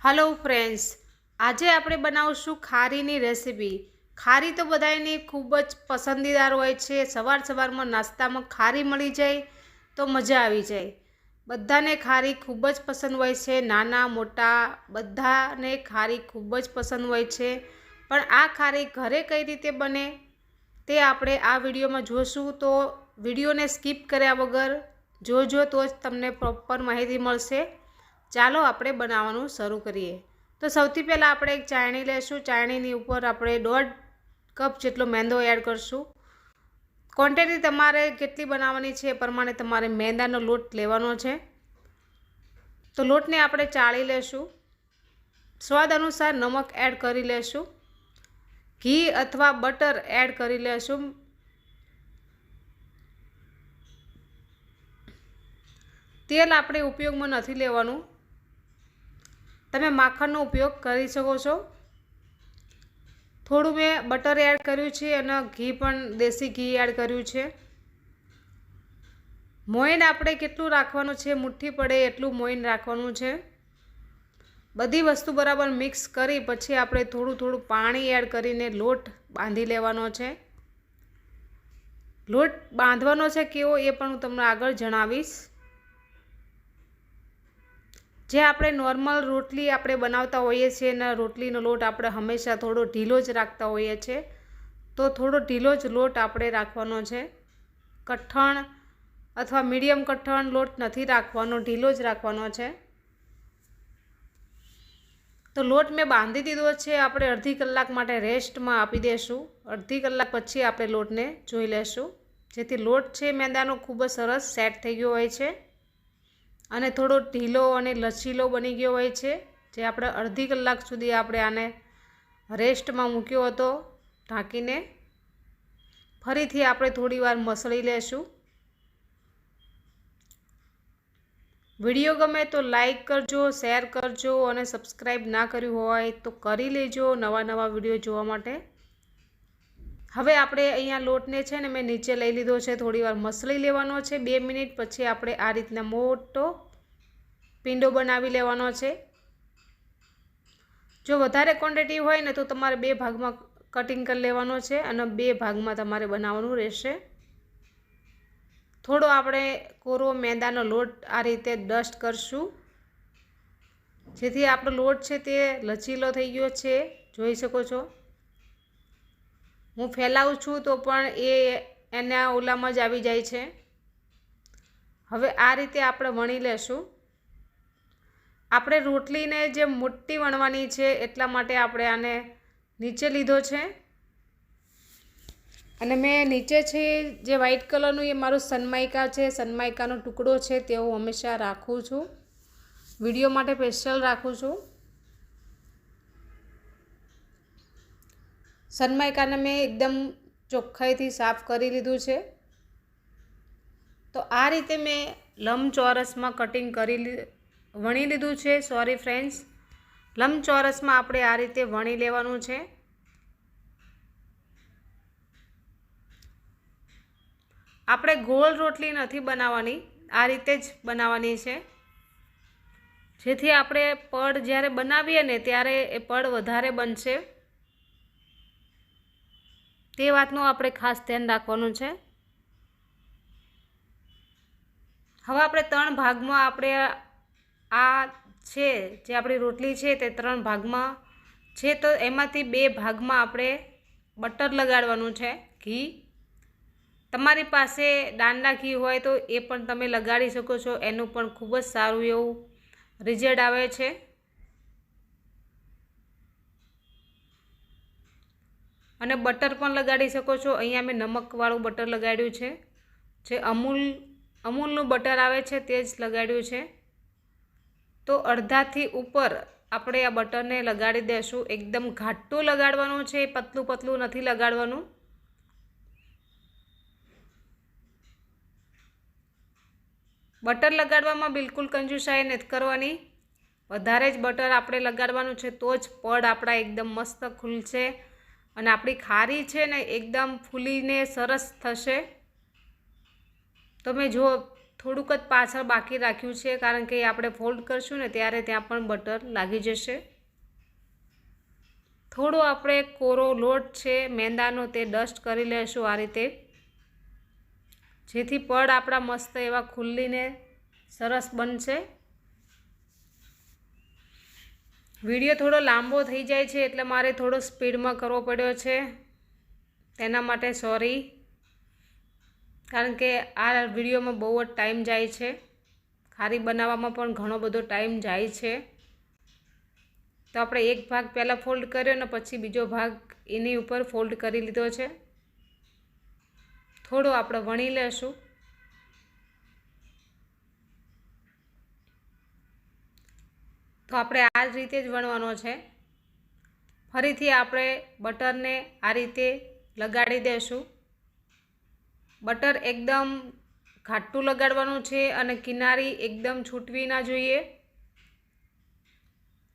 Hello friends આજે આપણે બનાવશું ખારીની રેસીપી. ખારી તો બધાની ખૂબ જ પસંદીદાર હોય છે. સવાર સવારમાં નાસ્તામાં ખારી મળી જાય તો મજા આવી જાય. બધાને ખારી ખૂબ જ પસંદ હોય છે. નાના, મોટા, બધાને ખારી ખૂબ જ પસંદ હોય છે. પણ આ ખારી ઘરે કઈ રીતે બને તે આપણે આ વિડીયોમાં જોશું. તો વિડીયોને સ્કીપ કર્યા વગર જોજો તો જ તમને પ્રોપર માહિતી મળશે. ચાલો આપણે બનાવવાનું શરૂ કરીએ. તો સૌથી પહેલાં આપણે એક ચાયણી લેશું. ચાયણીની ઉપર આપણે દોઢ કપ જેટલો મેંદો એડ કરશું. ક્વોન્ટિટી તમારે કેટલી બનાવવાની છે એ પ્રમાણે તમારે મેંદાનો લોટ લેવાનો છે. તો લોટને આપણે ચાળી લેશું. સ્વાદ અનુસાર નમક એડ કરી લેશું. ઘી અથવા બટર એડ કરી લેશું. તેલ આપણે ઉપયોગમાં નથી લેવાનું. તમે માખણનો ઉપયોગ કરી શકો છો. થોડું મેં બટર એડ કર્યું છે અને ઘી પણ, દેશી ઘી એડ કર્યું છે. મોઈન આપણે કેટલું રાખવાનું છે, મુઠ્ઠી પડે એટલું મોઈન રાખવાનું છે. બધી વસ્તુ બરાબર મિક્સ કરી પછી આપણે થોડું થોડું પાણી એડ કરીને લોટ બાંધી લેવાનો છે. લોટ બાંધવાનો છે કેવો એ પણ હું તમને આગળ જણાવીશ. જે આપણે નોર્મલ રોટલી આપણે બનાવતા હોઈએ છીએ અને રોટલીનો લોટ આપણે હંમેશા થોડો ઢીલો જ રાખતા હોઈએ છીએ, તો થોડો ઢીલો જ લોટ આપણે રાખવાનો છે. કઠણ અથવા મીડિયમ કઠણ લોટ નથી રાખવાનો, ઢીલો જ રાખવાનો છે. તો લોટ મેં બાંધી દીધો છે, આપણે અડધી કલાક માટે રેસ્ટમાં આપી દઈશું અડધી કલાક પછી આપણે લોટને જોઈ લેશું. જેથી લોટ છે, મેંદાનો ખૂબ જ સરસ સેટ થઈ ગયો હોય છે. અને થોડો ઢીલો અને લચીલો બની ગયો હોય છે, જે આપણે અડધી કલાક સુધી આપણે આને રેસ્ટમાં મૂક્યો હતો, ઢાંકીને. ફરીથી આપણે થોડીવાર મસળી લેશું. વીડિયો ગમે તો લાઈક કરજો, શેર કરજો અને સબસ્ક્રાઈબ ના કર્યું હોય તો કરી લેજો નવા નવા વીડિયો જોવા માટે. હવે આપણે અહીંયા લોટને છે ને મેં નીચે લઈ લીધો છે, થોડી વાર મસળી લેવાનો છે, બે મિનિટ પછી આપણે આ રીતના મોટો પીંડો બનાવી લેવાનો છે. જો વધારે ક્વોન્ટિટી હોય ને તો તમારે બે ભાગમાં કટિંગ કરી લેવાનો છે અને બે ભાગમાં તમારે બનાવવાનું રહેશે. થોડો આપણે કોરો મેંદાનો લોટ આ રીતે ડસ્ટ કરશું. જેથી આપણો લોટ છે તે લચીલો થઈ ગયો છે. જોઈ શકો છો. હું ફેલાવું છું તો પણ એ એના ઓલામાં જ આવી જાય છે. હવે આ રીતે આપણે વણી લેશું. આપણે રોટલીને જે મોટી વણવાની છે એટલા માટે આપણે આને નીચે લીધો છે. અને મેં નીચે છે જે વ્હાઈટ કલરનું એ મારું સનમાઇકા છે. સનમાઇકાનો ટુકડો છે તે હું હંમેશા રાખું છું. વીડિયો માટે સ્પેશિયલ રાખું છું. સનમાઇકાને મેં એકદમ ચોખ્ખાઈથી સાફ કરી લીધું છે. તો આ રીતે મેં લંબચોરસમાં કટિંગ કરી વણી લીધું છે સોરી ફ્રેન્ડ્સ લંબચોરસમાં આપણે આ રીતે વણી લેવાનું છે. આપણે ગોળ રોટલી નથી બનાવવાની, આ રીતે જ બનાવવાની છે. જેથી આપણે પડ જ્યારે બનાવીએ ને ત્યારે એ પડ વધારે બનશે. તે વાતનું આપણે ખાસ ધ્યાન રાખવાનું છે. હવે આપણે ત્રણ ભાગમાં આપણે આ છે, જે આપણી રોટલી છે તે ત્રણ ભાગમાં છે, તો એમાંથી બે ભાગમાં આપણે બટર લગાડવાનું છે, ઘી. તમારી પાસે દાંડા ઘી હોય તો એ પણ તમે લગાડી શકો છો, એનું પણ ખૂબ જ સારું એવું રિઝલ્ટ આવે છે. અને બટર પણ લગાડી શકો છો, અહીંયા મેં નમકવાળું બટર લગાડ્યું છે, જે અમૂલ, અમૂલનું બટર આવે છે તે જ લગાડ્યું છે. તો અડધાથી ઉપર આપણે આ બટરને લગાડી દઈશું એકદમ ઘાટું લગાડવાનું છે, પતલું પતલું નથી લગાડવાનું. બટર લગાડવામાં બિલકુલ કંજુસાઈ નથી કરવાની. વધારે જ બટર આપણે લગાડવાનું છે, તો જ પડ આપણા એકદમ મસ્ત ખુલશે. અને આપણી ખારી છે ને, એકદમ ફૂલીને સરસ થશે. તમે જુઓ થોડુંક જ પાછળ બાકી રાખ્યું છે, કારણ કે આપણે ફોલ્ડ કરશું ને ત્યારે ત્યાં પણ બટર લાગી જશે. થોડો આપણે કોરો લોટ છે, મેંદાનો તે ડસ્ટ કરી લેશું આ રીતે. જેથી પડ આપણા મસ્ત એવા ખુલ્લીને સરસ બનશે. વીડિયો થોડો લાંબો થઈ જાય છે, એટલે મારે થોડો સ્પીડમાં કરવો પડ્યો છે. તેના માટે સોરી કારણ કે આ વિડીયોમાં બહુ જ ટાઈમ જાય છે. ખારી બનાવવામાં પણ ઘણો બધો ટાઈમ જાય છે. તો આપણે એક ભાગ પહેલાં ફોલ્ડ કર્યો ને પછી બીજો ભાગ એની ઉપર ફોલ્ડ કરી લીધો છે. થોડો આપણે વણી લેશું. તો આપણે આ જ રીતે જ વણવાનો છે. ફરીથી આપણે બટરને આ રીતે લગાડી દેશું. બટર એકદમ ઘાટું લગાડવાનું છે અને કિનારી એકદમ છૂટવી ના જોઈએ.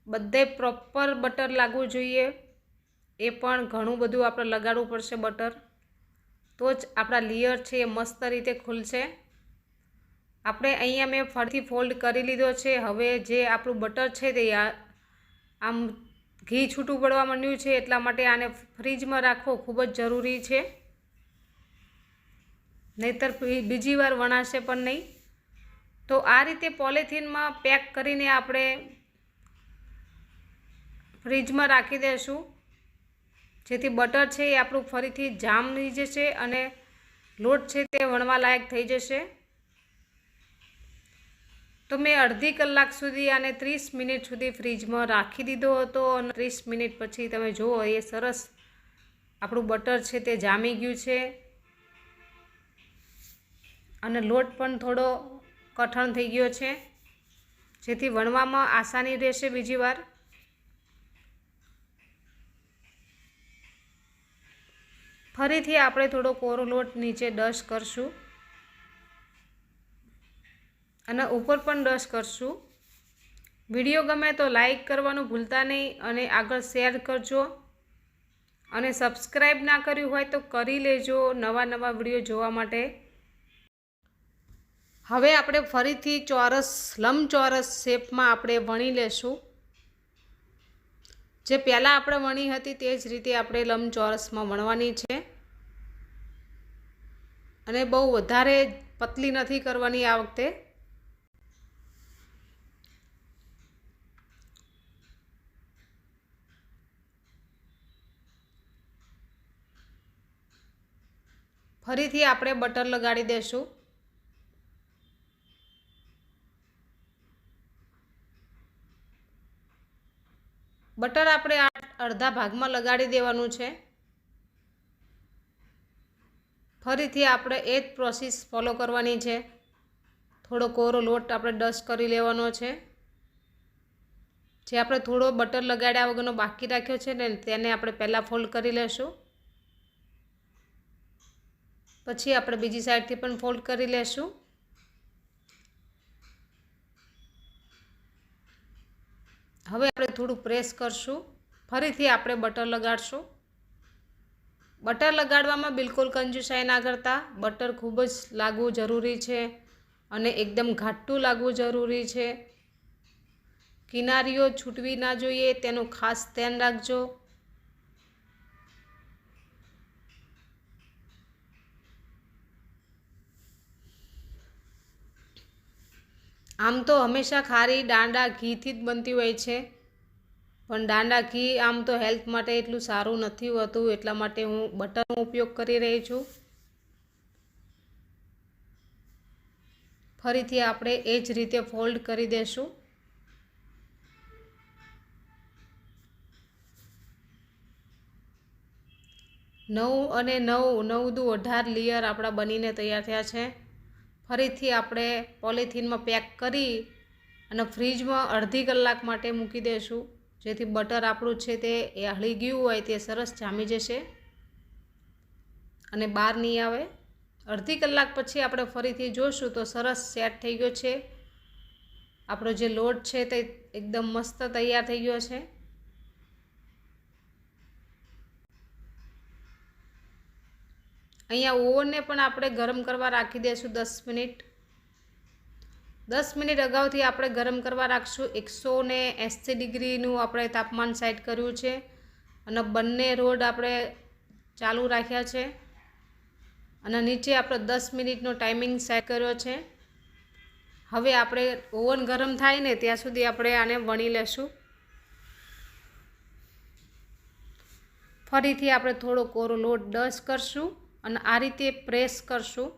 બધે પ્રોપર બટર લાગવું જોઈએ. એ પણ ઘણું બધું આપણે લગાડવું પડશે બટર. તો જ આપણા લેયર છે એ મસ્ત રીતે ખુલશે. આપણે અહીંયા મેં ફરીથી ફોલ્ડ કરી લીધો છે. હવે જે આપણું બટર છે તે આમ ઘી છૂટું પડવા માંડ્યું છે એટલા માટે આને ફ્રીજમાં રાખવો ખૂબ જ જરૂરી છે. નહીતર બીજી વાર વણાશે પણ નહીં. તો આ રીતે પોલિથીનમાં પેક કરીને આપણે ફ્રીજમાં રાખી દઈશું જેથી બટર છે એ આપણું ફરીથી જામ થઈ જશે અને લોટ છે તે વણવા લાયક થઈ જશે. તો મેં અડધી કલાક સુધી આને ત્રીસ મિનિટ સુધી ફ્રીજમાં રાખી દીધો હતો અને ત્રીસ મિનિટ પછી તમે જુઓ એ સરસ આપણું બટર છે તે જામી ગયું છે. અને લોટ પણ થોડો કઠણ થઈ ગયો છે. જેથી વણવામાં આસાની રહેશે બીજી વાર. ફરીથી આપણે થોડો કોરો લોટ નીચે ડસ કરશું. અને ઉપર પણ ડસ્ટ કરશું. વીડિયો ગમે તો લાઈક કરવાનું ભૂલતા નહીં અને આગળ શેર કરજો. અને સબસ્ક્રાઈબ ના કર્યું હોય તો કરી લેજો નવા નવા વીડિયો જોવા માટે. હવે આપણે ફરીથી ચોરસ, લંબચોરસ શેપમાં આપણે વણી લેશું. જે પહેલાં આપણે વણી હતી તે જ રીતે આપણે લંબચોરસમાં વણવાની છે. અને બહુ વધારે પતલી નથી કરવાની આ વખતે. ફરીથી આપણે બટર લગાડી દઈશું બટર આપણે આ અડધા ભાગમાં લગાડી દેવાનું છે. ફરીથી આપણે એ જ પ્રોસેસ ફોલો કરવાની છે. થોડો કોરો લોટ આપણે ડસ્ટ કરી લેવાનો છે. જે આપણે થોડો બટર લગાડ્યા વગરનો બાકી રાખ્યો છે ને તેને આપણે પહેલાં ફોલ્ડ કરી લેશું. પછી આપણે બીજી સાઈડથી પણ ફોલ્ડ કરી લેશું. હવે આપણે થોડું પ્રેસ કરશું. ફરીથી આપણે બટર લગાડશું. બટર લગાડવામાં બિલકુલ કંજુસાઈ ના કરતા. બટર ખૂબ જ લાગવું જરૂરી છે અને એકદમ ઘાટું લાગવું જરૂરી છે. કિનારીઓ છૂટવી ના જોઈએ, તેનું ખાસ ધ્યાન રાખજો. આમ તો હંમેશા ખારી દાંડા ઘીથી જ બનતી હોય છે. પણ દાંડા ઘી આમ તો હેલ્થ માટે એટલું સારું નથી હોતું, એટલા માટે હું બટરનો ઉપયોગ કરી રહી છું. ફરીથી આપણે એ જ રીતે ફોલ્ડ કરી દેશું. નવ અને નવ નવ દુ અઢાર લેયર આપણા બનીને તૈયાર થયા છે. ફરીથી આપણે પોલિથીનમાં પેક કરી અને ફ્રીજમાં અડધી કલાક માટે મૂકી દઈશું જેથી બટર આપણું છે તે એ હળી ગયું હોય તે સરસ જામી જશે. અને બહાર નહીં આવે. અડધી કલાક પછી આપણે ફરીથી જોઈશું તો સરસ સેટ થઈ ગયો છે. આપણો જે લોટ છે તે એકદમ મસ્ત તૈયાર થઈ ગયો છે. અહીંયા ઓવનને પણ આપણે ગરમ કરવા રાખી દઈશું દસ મિનિટ. દસ મિનિટ અગાઉથી આપણે ગરમ કરવા રાખશું. એકસો ને એંસી ડિગ્રીનું આપણે તાપમાન સેટ કર્યું છે. અને બંને રોડ આપણે ચાલુ રાખ્યા છે. અને નીચે આપણે દસ મિનિટનો ટાઈમિંગ સેટ કર્યો છે. હવે આપણે ઓવન ગરમ થાય ને ત્યાં સુધી આપણે આને વણી લેશું. ફરીથી આપણે થોડો કોરો લોટ ડસ્ટ કરશું. અને આ રીતે પ્રેસ કરશું.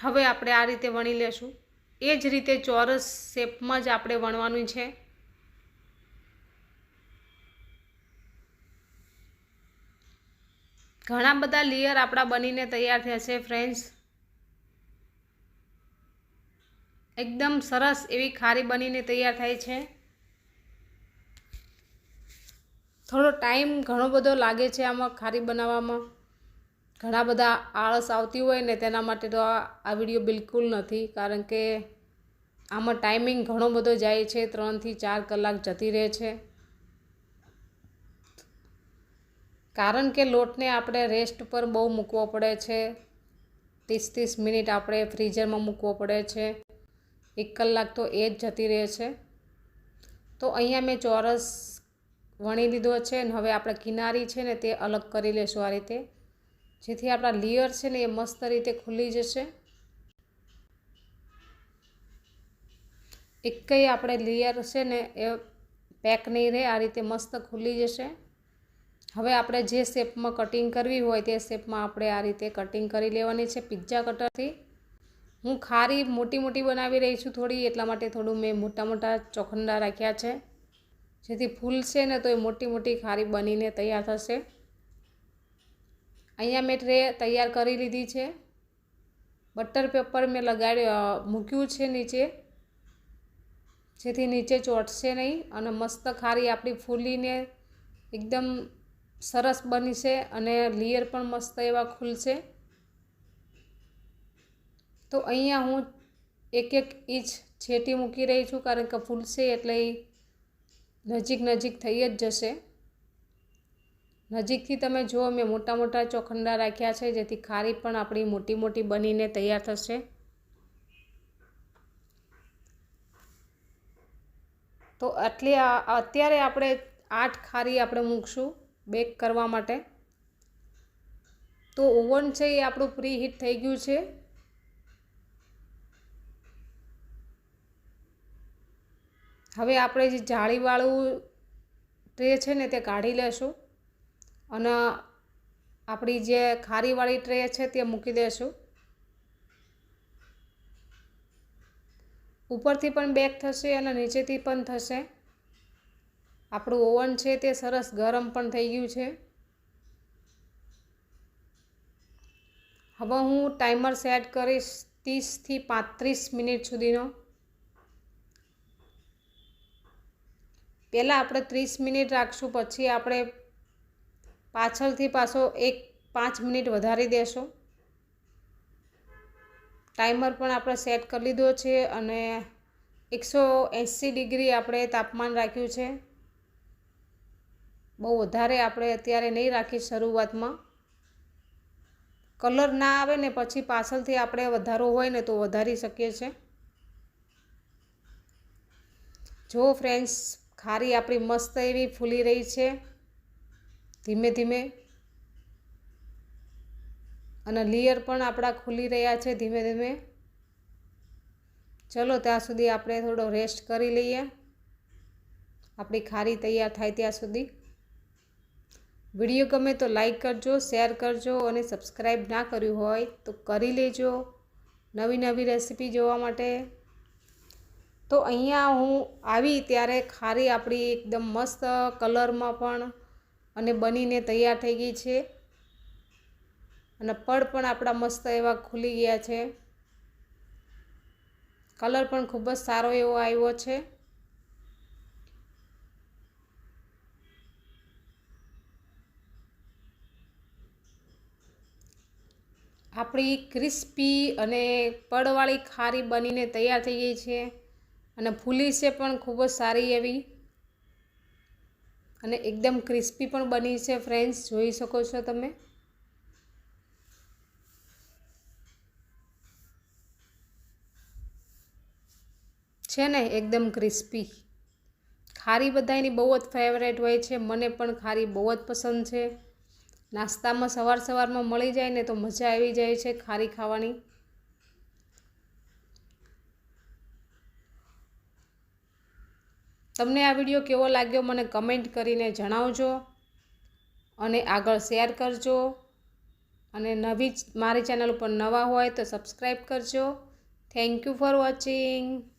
હવે આપણે આ રીતે વણી લેશું. એ જ રીતે ચોરસ શેપમાં જ આપણે વણવાનું છે. ઘણા બધા લેયર આપણા બનીને તૈયાર થશે ફ્રેન્ડ્સ એકદમ સરસ એવી ખારી બનીને તૈયાર થાય છે. થોડો ટાઈમ ઘણો બધો લાગે છે આમાં ખારી બનાવવામાં. ઘણા બધા આળસ આવતી હોય ને તેના માટે તો આ વીડિયો બિલકુલ નથી, કારણ કે આમાં ટાઈમિંગ ઘણો બધો જાય છે ત્રણથી ચાર કલાક જતી રહે છે. કારણ કે લોટને આપણે રેસ્ટ પર બહુ મૂકવો પડે છે. ત્રીસ ત્રીસ મિનિટ આપણે ફ્રીઝરમાં મૂકવો પડે છે. એક કલાક તો એ જ જતી રહે છે. તો અહીંયા મેં ચોરસ વણી લીધો છે અને હવે આપણે કિનારી છે ને તે અલગ કરી લેશું આ રીતે. જેથી આપણા લેયર છે ને એ મસ્ત રીતે ખુલી જશે. એકઈ આપણે લેયર છે ને એ પેક નહીં રહે, આ રીતે મસ્ત ખુલી જશે. હવે આપણે જે શેપમાં કટિંગ કરવી હોય તે શેપમાં આપણે આ રીતે કટિંગ કરી લેવાની છે પિઝા કટરથી. હું ખારી મોટી મોટી બનાવી રહી છું થોડી, એટલા માટે થોડું મેં મોટા મોટા ચોખંડા રાખ્યા છે. જેથી ફૂલશે ને તો એ મોટી મોટી ખારી બનીને તૈયાર થશે. અહીંયા મેં ટ્રે તૈયાર કરી લીધી છે. બટર પેપર મેં લગાડ્યું મૂક્યું છે નીચે. જેથી નીચે ચોટશે નહીં અને મસ્ત ખારી આપણી ફૂલીને એકદમ સરસ બની અને લેયર પણ મસ્ત એવા ખુલશે. તો અહીંયા હું એક એક ઇંચ છેટી મૂકી રહી છું કારણ કે ફૂલશે એટલે નજીક નજીક થઈ જ જશે. નજીકથી તમે જુઓ, મેં મોટા મોટા ચોખંડા રાખ્યા છે, જેથી ખારી પણ આપણી મોટી મોટી બનીને તૈયાર થશે. તો આટલી અત્યારે આપણે આઠ ખારી આપણે મૂકશું બેક કરવા માટે. તો ઓવન છે એ આપણું પ્રી હીટ થઈ ગયું છે. હવે આપણે જે જાળીવાળું ટ્રે છે ને તે કાઢી લેશું અને આપણી જે ખારીવાળી ટ્રે છે તે મૂકી દેશું. ઉપરથી પણ બેક થશે અને નીચેથી પણ થશે. આપણું ઓવન છે તે સરસ ગરમ પણ થઈ ગયું છે. હવે હું ટાઈમર સેટ કરીશ ત્રીસથી પાંત્રીસ મિનિટ સુધીનો. પહેલાં આપણે ત્રીસ મિનિટ રાખશું, પછી આપણે પાછળથી પાછો એક પાંચ મિનિટ વધારી દેશું. ટાઈમર પણ આપણે સેટ કરી લીધો છે અને એકસો એંસી ડિગ્રી આપણે તાપમાન રાખ્યું છે. બહુ વધારે આપણે અત્યારે નહીં રાખી શરૂઆતમાં. કલર ના આવે ને પછી પાછળથી આપણે વધારો હોય ને તો વધારી શકીએ છીએ જો ફ્રેન્ડ્સ ખારી આપણી મસ્ત એવી ફૂલી રહી છે. ધીમે ધીમે અને લેયર પણ આપણા ખુલી રહ્યા છે ધીમે ધીમે. ચલો, ત્યાં સુધી આપણે થોડો રેસ્ટ કરી લઈએ. આપણી ખારી તૈયાર થાય ત્યાં સુધી. વીડિયો ગમે તો લાઈક કરજો શેર કરજો અને સબસ્ક્રાઈબ ના કર્યું હોય તો કરી લેજો. નવી નવી રેસીપી જોવા માટે. તો અહીંયા હું આવી ત્યારે ખારી આપણી એકદમ મસ્ત કલરમાં પણ અને બનીને તૈયાર થઈ ગઈ છે. અને પડ પણ આપણા મસ્ત એવા ખુલી ગયા છે. કલર પણ ખૂબ જ સારો એવો આવ્યો છે. આપણી ક્રિસ્પી અને પડવાળી ખારી બનીને તૈયાર થઈ ગઈ છે. અને ફૂલી છે પણ ખૂબ જ સારી એવી. અને એકદમ ક્રિસ્પી પણ બની છે ફ્રેન્ડ્સ, જોઈ શકો છો તમે. છે ને એકદમ ક્રિસ્પી. ખારી બધાની બહુ જ ફેવરેટ હોય છે, મને પણ ખારી બહુ જ પસંદ છે. નાસ્તામાં સવાર સવારમાં મળી જાય ને તો મજા આવી જાય છે ખારી ખાવાની. તમને આ વીડિયો કેવો લાગ્યો મને કમેન્ટ કરીને જણાવજો અને આગળ શેર કરજો. અને નવી મારી ચેનલ ઉપર નવા હોય તો સબસ્ક્રાઈબ કરજો. Thank you for watching